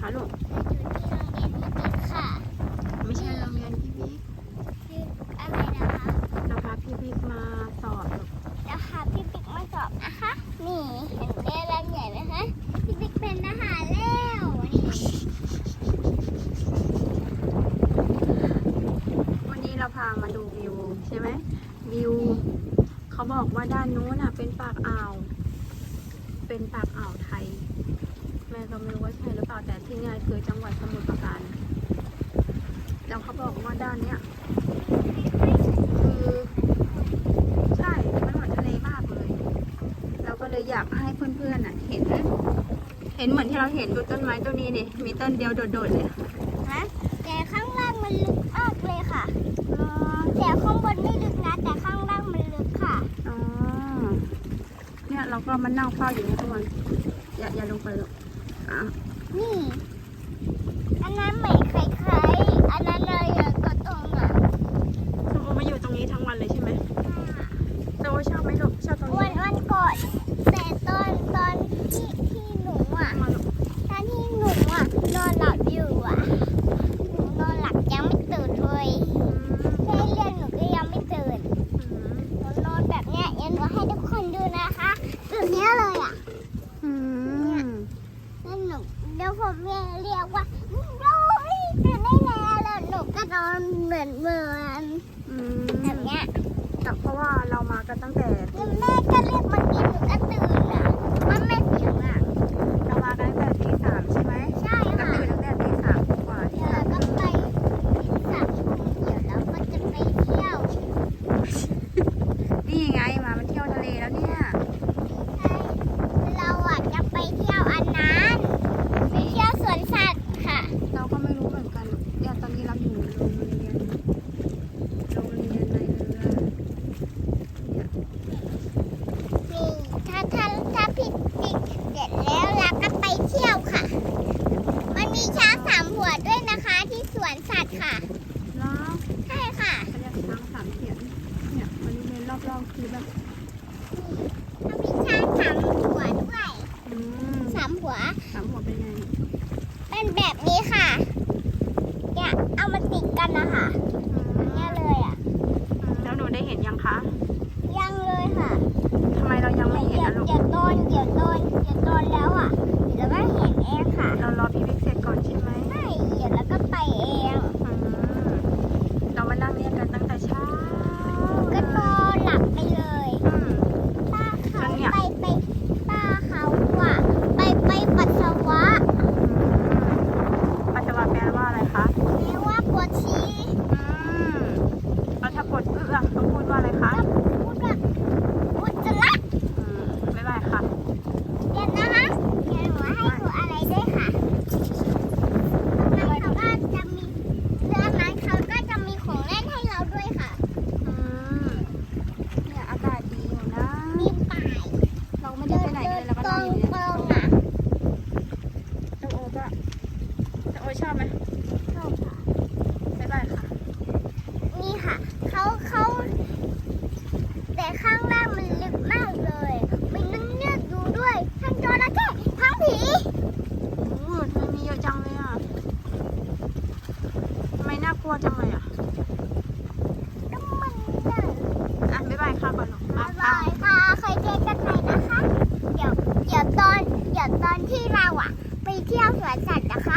คะลูกอยู่ที่โรงเรียนมิติค่ะไม่ใช่โรงเรียนพี่บิ๊กคืออะไรนะคะเราพาพี่บิ๊กมาสอบลูกเดี๋ยวค่ะพี่ปิ๊กมาสอบนะคะนี่เห็นได้รังใหญ่ไหมคะพี่ปิ๊กเป็นทหารแล้วนี่วันนี้เราพามาดูวิวใช่ไหมวิวเขาบอกว่าด้านนู้นน่ะเป็นปากอ่าว เป็นปากอ่าวไทยแม่ ก็ไม่รู้ว่าใช่หรือเปล่าแต่ที่เนี่ยคือจังหวัดสมุทรปราการแล้วเขาบอกว่าด้านเนี้ยคือใช่มันเหมือนทะเลมากเลย เราก็เลยอยากให้เพื่อนๆน่ะเห็น เห็นเหมือนที่เราเห็นดูต้นไม้ต้นนี้นี่มีต้นเดียวโดดๆเลยฮะแต่ข้างล่างมันลึกมากเลยค่ะแต่ข้างบนไม่ลึกนะ แต่ข้างล่างมันลึกค่ะอ๋อเนี่ยเราก็มานั่งเฝ้าอยู่ในทุกวันอย่าอย่าลงไปหรอกอะ นี่ อันนั้นเหมือนคล้ายๆอันนั้นอะไรอะกระตรงอะ โตมาอยู่ตรงนี้ทั้งวันเลยใช่ไหมโตชอบไหมลูกชอบตรง วั นี้ นวันก่อนแต่ตอนตอนที่ที่หนูอะ มาลูก ตอนที่หนูอะนอนหลับอยู่อะ หนูนอนหลับยังไม่ตื่นเลยแค่เรียนหนูก็ยังไม่ตื่น อืม หนูนอนแบบเนี้ยเอ็นหนูให้ทุกคนดูนะคะแบบเนี้ยเลยอะ อืม แล้วหนูเดี๋ยว ผมเรียกว่าโอ้ยตื่นได้แล้วแล้วหนูก็นอนเหมือนเหมือนอืแบบมเนี้ยแต่เพราะว่าเรามากันตั้งแต่แล้วแม่ก็เรียกเมื่อกี้หนูก็ตื่นอะมันไม่เสียงอะเรามากันตั้งแต่ตีสามใช่ไหมใช่ก็ค่ะตื่นตั้งแต่ตีสามกว่าเดี๋ยวเราก็ไปสามทุ่มเดี๋ยวเราก็จะไปเที่ยว นี่ไงมามาเที่ยวทะเลแล้วเนี่ย ใช่เราอะจะไปเที่ยวอันนั้นไปเที่ยวสวนสัตว์ค่ะ เราก็ไม่รู้เหมือนกันเนี่ยตอนนี้เราอยู่โรงเรียนโรงเรียนในเรือเนี่ย นี่ถ้าถ้าถ้าผิดผิดเสร็จแล้วเราก็ไปเที่ยวค่ะ มันมีช้างสามหัวด้วยนะคะที่สวนสัตว์ ค่ะแล้วใช่ค่ะเขาเรียกช้างสามเสียนเนี่ยบริเวณรอบๆคือแบบ มันมีช้างสามหัวด้วย อืม สามหัว สามหัวเป็นไง เป็นแบบนี้ค่ะเนี่ยเอามาติดกันนะคะเนี่ยเลยอะ แล้วหนูได้เห็นยังคะ ยังเลยค่ะ ทำไมเรายังไม่เห็น เดี๋ยว นะลูก เดี๋ยวโดนเดี๋ยวโดนเดี๋ยวโดนแล้วอะเดี๋ยวเราก็เห็นเองค่ะ เรารอพี่วิกเสร็จก่อนใช่ไหม ใช่เดี๋ยวเราก็ไปเอง อืมเรามานั่งเรียนกันตั้งแต่เช้า ก็นอนหลับไปเลย อืม ป้าเขา แล้วเนี่ย ไปไปป้าเขาอะไปไปปัสสาวะ ปัจจุบันแปลว่าอะไรคะ เรียกว่าปวดฉี่ อืมเราถ้าปวดเอื้อต้องพูดว่าอะไรคะ พูดว่าอุจจาระ อืมบ๊ายบายค่ะ เดี๋ยวนะคะเดี๋ยวหนูให้ดูอะไรด้วยค่ะมันเขาก็จะมีเรือนั้นเขาก็จะมีของเล่นให้เราด้วยค่ะ อืมเนี่ยอากาศดีอยู่นะ มีป่าย เราไม่ได้ไปไหนเลยเราก็ ตร นั่ง ง อยู่เนี่ย ตรงอะ เจ้าโอก็เจ้าโอชอบไหม ชอบค่ะ บ๊ายบายค่ะ นี่ ค่ะเขาเขาแต่ข้างล่างมันลึกมากเลยมีนั่งเลือกดูด้วยทั้งจระเข้ทั้งผีโอ้ทำไมมีเยอะจังเลยอะทำไมน่ากลัวจังเลยอะก็มันน่ะอะบ๊ายบายค่ะก่อนลูกบ๊าอะยบายค่ะเคยเจอกันใหม่นะคะ เดี๋ยวเดี๋ยวตอนเดี๋ยวตอนที่เราอะ ไปเที่ยวสวนสัตว์นะคะ